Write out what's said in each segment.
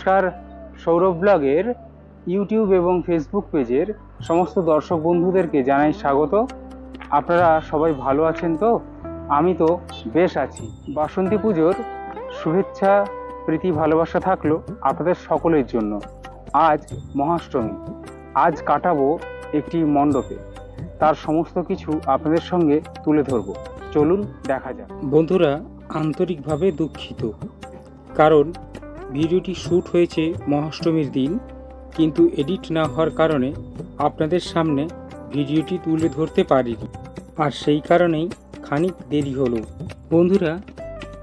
নমস্কার, সৌরভ ব্লগের ইউটিউব এবং ফেসবুক পেজের সমস্ত দর্শক বন্ধুদেরকে জানাই স্বাগত। আপনারা সবাই ভালো আছেন তো? আমি তো বেশ আছি। বাসন্তী পুজোর শুভেচ্ছা, প্রীতি, ভালোবাসা থাকল আপনাদের সকলের জন্য। আজ মহাষ্টমী। আজ কাটাবো একটি মণ্ডপে। তার সমস্ত কিছু আপনাদের সঙ্গে তুলে ধরবো। চলুন দেখা যাক। বন্ধুরা, আন্তরিকভাবে দুঃখিত। কারণ ভিডিওটি শ্যুট হয়েছে মহাষ্টমীর দিন, কিন্তু এডিট না হওয়ার কারণে আপনাদের সামনে ভিডিওটি তুলে ধরতে পারিনি। আর সেই কারণেই খানিক দেরি হলো। বন্ধুরা,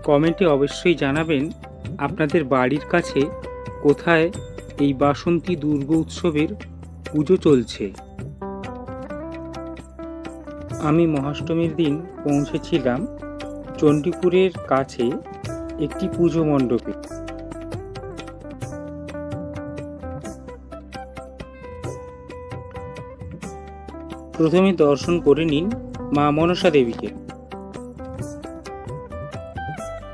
কমেন্টে অবশ্যই জানাবেন আপনাদের বাড়ির কাছে কোথায় এই বাসন্তী দুর্গ উৎসবের পুজো চলছে। আমি মহাষ্টমীর দিন পৌঁছেছিলাম চণ্ডীপুরের কাছে একটি পুজো মণ্ডপে। প্রথমে দর্শন করে নিন মা মনসা দেবীকে।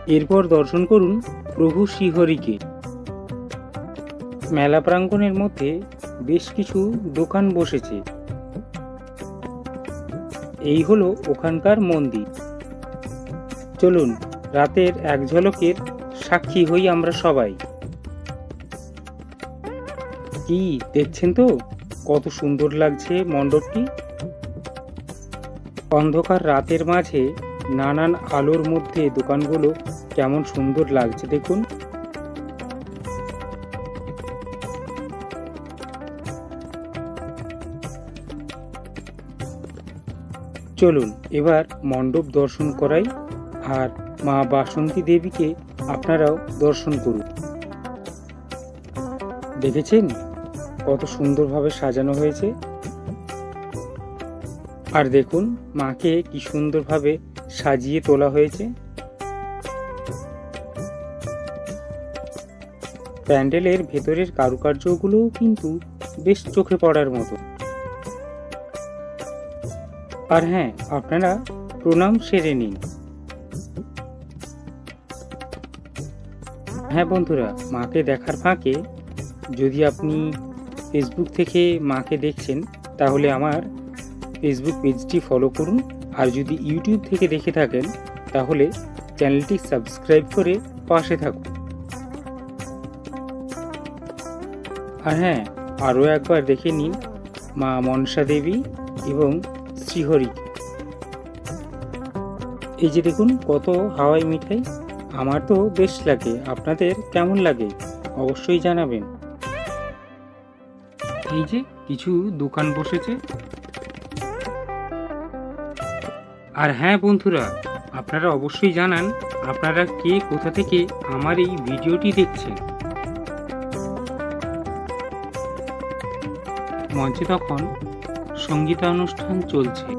এরপর দর্শন করুন প্রভু শ্রীহরিকে। মেলা প্রাঙ্গণের মধ্যে বেশ কিছু দোকান বসেছে। এই হলো ওখানকার মন্দির। চলুন, রাতের এক ঝলকের সাক্ষী হই আমরা সবাই। কি, দেখছেন তো? কত সুন্দর লাগছে মণ্ডপটি। অন্ধকার রাতের মাঝে নানান আলোর মধ্যে দোকানগুলো কেমন সুন্দর লাগছে দেখুন। চলুন, এবার মণ্ডপ দর্শন করাই আর মা বাসন্তী দেবীকে আপনারাও দর্শন করুন। দেখেছেন? কত সুন্দরভাবে সাজানো হয়েছে। আর দেখুন, মাকে কি সুন্দরভাবে সাজিয়ে তোলা হয়েছে। প্যান্ডেলের ভেতরের কারুকার্যগুলোও কিন্তু বেশ চোখে পড়ার মতো। আর হ্যাঁ আপনারা প্রণাম সেরে নিন। হ্যাঁ বন্ধুরা, মাকে দেখার ফাঁকে যদি আপনি ফেসবুক থেকে মাকে দেখছেন, তাহলে আমার ফেসবুক পেজটি ফলো করুন। আর যদি ইউটিউব থেকে দেখে থাকেন, তাহলে চ্যানেলটি সাবস্ক্রাইব করে পাশে থাকুন। আর হ্যাঁ আরও একবার দেখে নিন মা মনসা দেবী এবং শ্রীহরি। এই যে দেখুন, কত হাওয়াই মিঠাই। আমার তো বেশ লাগে। আপনাদের কেমন লাগে? অবশ্যই জানাবেন। এই যে কিছু দোকান বসেছে। আর হ্যাঁ বন্ধুরা, আপনারা অবশ্যই জানান আপনারা কে, কোথা থেকে আমার এই ভিডিওটি দেখছেন। মঞ্চে তখন সঙ্গীতানুষ্ঠান চলছে।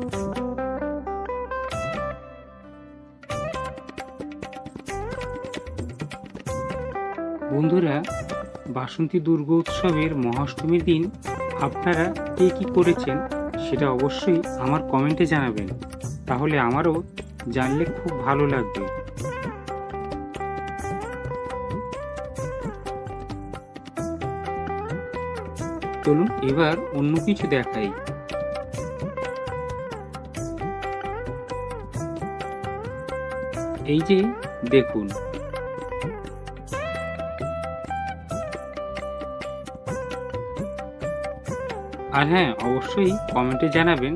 বন্ধুরা বাসন্তী দুর্গা উৎসবের মহাষ্টমীর দিন আপনারা কে কী করেছেন সেটা অবশ্যই আমার কমেন্টে জানাবেন। তাহলে আমারও জানলে খুব ভালো লাগবে। চলুন এবার অন্য কিছু দেখাই। এই যে দেখুন আর হ্যাঁ অবশ্যই কমেন্টে জানাবেন,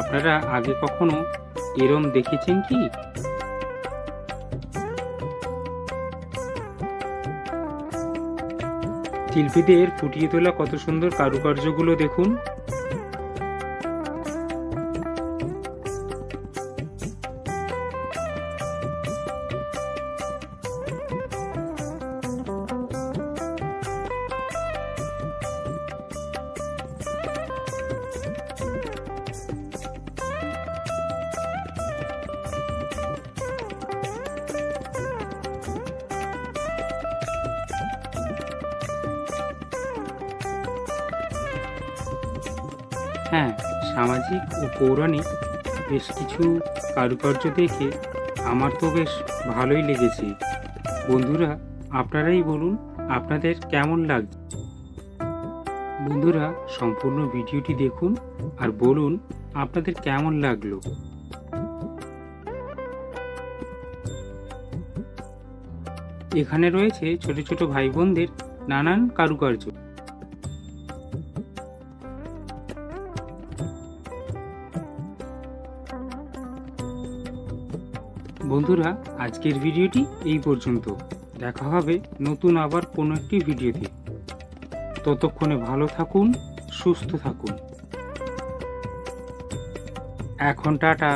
আপনারা আগে কখনো এরম দেখেছেন কি? শিল্পীদের ফুটিয়ে তোলা কত সুন্দর কারুকার্যগুলো দেখুন। হ্যাঁ সামাজিক ও পৌরাণিক বেশ কিছু কারুকার্য দেখে আমার তো বেশ ভালোই লেগেছে। বন্ধুরা, আপনারাই বলুন আপনাদের কেমন লাগছে বন্ধুরা, সম্পূর্ণ ভিডিওটি দেখুন আর বলুন আপনাদের কেমন লাগল। এখানে রয়েছে ছোট ছোট ভাই বোনদের নানান কারুকার্য। বন্ধুরা, আজকের ভিডিওটি এই পর্যন্ত। দেখা হবে নতুন আবার কোনো একটি ভিডিওতে। ততক্ষণে ভালো থাকুন, সুস্থ থাকুন। এখন টাটা।